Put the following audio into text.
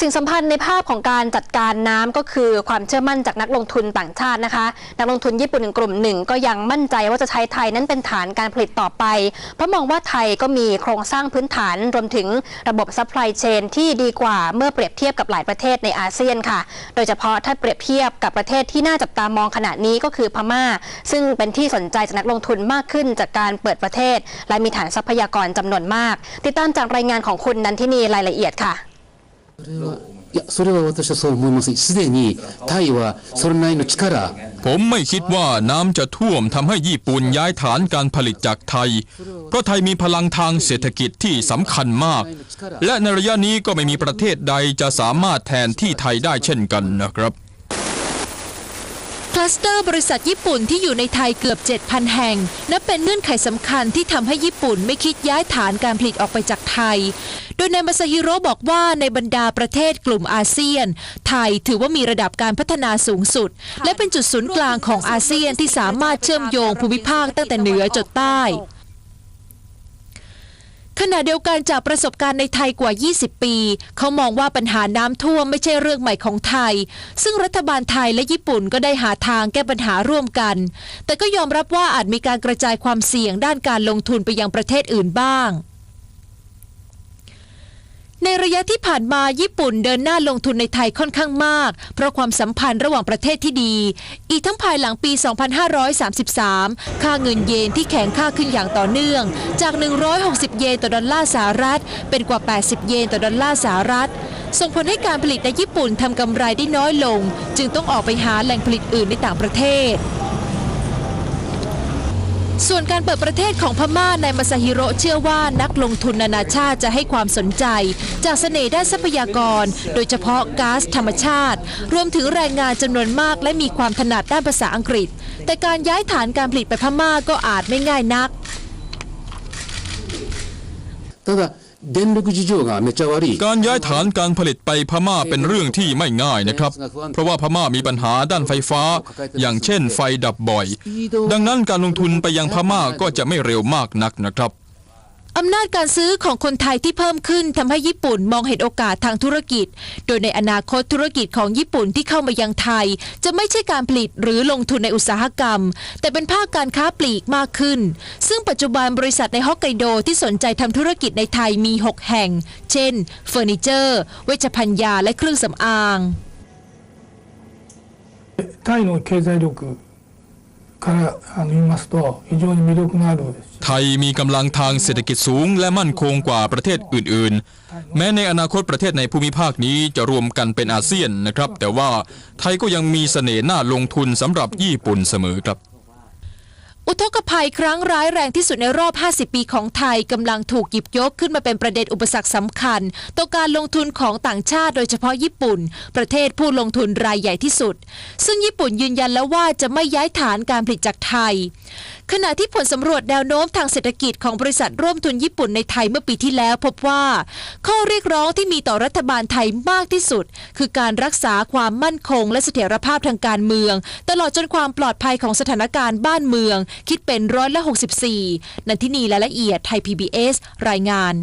สิ่งสำคัญในภาพของการจัดการน้ำก็คือความเชื่อมั่นจากนักลงทุนต่างชาตินะคะ นักลงทุนญี่ปุ่นกลุ่มหนึ่งก็ยังมั่นใจว่าจะใช้ไทยนั้นเป็นฐานการผลิตต่อไป เพราะมองว่าไทยก็มีโครงสร้างพื้นฐานรวมถึงระบบซัพพลายเชนที่ดีกว่าเมื่อเปรียบเทียบกับหลายประเทศในอาเซียนค่ะ โดยเฉพาะถ้าเปรียบเทียบกับประเทศที่น่าจับตามองขณะนี้ก็คือพม่า ซึ่งเป็นที่สนใจจากนักลงทุนมากขึ้นจากการเปิดประเทศ และมีฐานทรัพยากรจำนวนมาก ติดตามจากรายงานของคุณนันทินีรายละเอียดค่ะ それはいやそれは私はそう思いますすでにタイはそれなりの力 ผมไม่คิดว่าน้ำจะท่วมทำให้ญี่ปุ่นย้ายฐานการผลิตจากไทย เพราะไทยมีพลังทางเศรษฐกิจที่สำคัญมาก และในระยะนี้ก็ไม่มีประเทศใดจะสามารถแทนที่ไทยได้เช่นกันนะครับ คลัสเตอร์บริษัทญี่ปุ่นที่อยู่ในไทยเกือบ 7,000 แห่ง นับเป็นเงื่อนไขสำคัญที่ทำให้ญี่ปุ่นไม่คิดย้ายฐานการผลิตออกไปจากไทย โ ดยนายมาซาฮิโร่บอกว่าในบรรดาประเทศกลุ่มอาเซียน ไทยถือว่ามีระดับการพัฒนาสูงสุด และเป็นจุดศูนย์กลางของอาเซียนที่สามารถเชื่อมโยงภูมิภาคตั้งแต่เหนือจดใต้ขณะเดียวกันจากประสบการณ์ในไทยกว่า 20 ปี เขามองว่าปัญหาน้ำท่วมไม่ใช่เรื่องใหม่ของไทย ซึ่งรัฐบาลไทยและญี่ปุ่นก็ได้หาทางแก้ปัญหาร่วมกัน แต่ก็ยอมรับว่าอาจมีการกระจายความเสี่ยงด้านการลงทุนไปยังประเทศอื่นบ้าง ในระยะที่ผ่านมาญี่ปุ่นเดินหน้าลงทุนในไทยค่อนข้างมาก เพราะความสัมพันธ์ระหว่างประเทศที่ดี อีกทั้งภายหลังปี 2533 ค่าเงินเยนที่แข็งค่าขึ้นอย่างต่อเนื่อง จาก 160 เยนต่อดอลลาร์สหรัฐ เป็นกว่า 80 เยนต่อดอลลาร์สหรัฐ ส่งผลให้การผลิตในญี่ปุ่นทำกำไรได้น้อยลง จึงต้องออกไปหาแหล่งผลิตอื่นในต่างประเทศ ส่วนการเปิดประเทศของพม่านายมาซาฮิโร่เชื่อว่านักลงทุนนานาชาติจะให้ความสนใจ จากเสน่ห์ด้านทรัพยากร โดยเฉพาะก๊าซธรรมชาติ รวมถึงแรงงานจำนวนมากและมีความถนัดด้านภาษาอังกฤษ แต่การย้ายฐานการผลิตไปพม่าก็อาจไม่ง่ายนักただ電力事情がめっちゃ悪い การย้ายฐานการผลิตไปพม่าเป็นเรื่องที่ไม่ง่ายนะครับ เพราะว่าพม่ามีปัญหาด้านไฟฟ้า อย่างเช่นไฟดับบ่อย ดังนั้นการลงทุนไปยังพม่าก็จะไม่เร็วมากนักนะครับ อำนาจการซื้อของคนไทยที่เพิ่มขึ้นทำให้ญี่ปุ่นมองเห็นโอกาสทางธุรกิจ โดยในอนาคตธุรกิจของญี่ปุ่นที่เข้ามายังไทย จะไม่ใช่การผลิตหรือลงทุนในอุตสาหกรรม แต่เป็นภาคการค้าปลีกมากขึ้น ซึ่งปัจจุบันบริษัทในฮอกไกโดที่สนใจทำธุรกิจในไทยมี 6 แห่ง เช่น เฟอร์นิเจอร์ เวชภัณฑ์ยาและเครื่องสำอาง タイの経済力 からあの見ますと非常に魅力のあるですし ไทยมีกำลังทางเศรษฐกิจสูงและมั่นคงกว่าประเทศอื่น ๆ แม้ในอนาคตประเทศในภูมิภาคนี้จะรวมกันเป็นอาเซียนนะครับ แต่ว่าไทยก็ยังมีเสน่ห์น่าลงทุนสำหรับญี่ปุ่นเสมอครับ อุทกภัยครั้งร้ายแรงที่สุดในรอบ 50 ปีของไทยกำลังถูกหยิบยกขึ้นมาเป็นประเด็นอุปสรรคสำคัญ ต่อการลงทุนของต่างชาติโดยเฉพาะญี่ปุ่น ประเทศผู้ลงทุนรายใหญ่ที่สุด ซึ่งญี่ปุ่นยืนยันแล้วว่าจะไม่ย้ายฐานการผลิตจากไทยขณะที่ผลสำรวจแนวโน้มทางเศรษฐกิจของบริษัทร่วมทุนญี่ปุ่นในไทยเมื่อปีที่แล้วพบว่า ข้อเรียกร้องที่มีต่อรัฐบาลไทยมากที่สุด คือการรักษาความมั่นคง และเสถียรภาพทางการเมือง ตลอดจนความปลอดภัยของสถานการณ์บ้านเมือง คิดเป็นร้อยละ 64 นันทินีและละเอียดไทย PBS รายงาน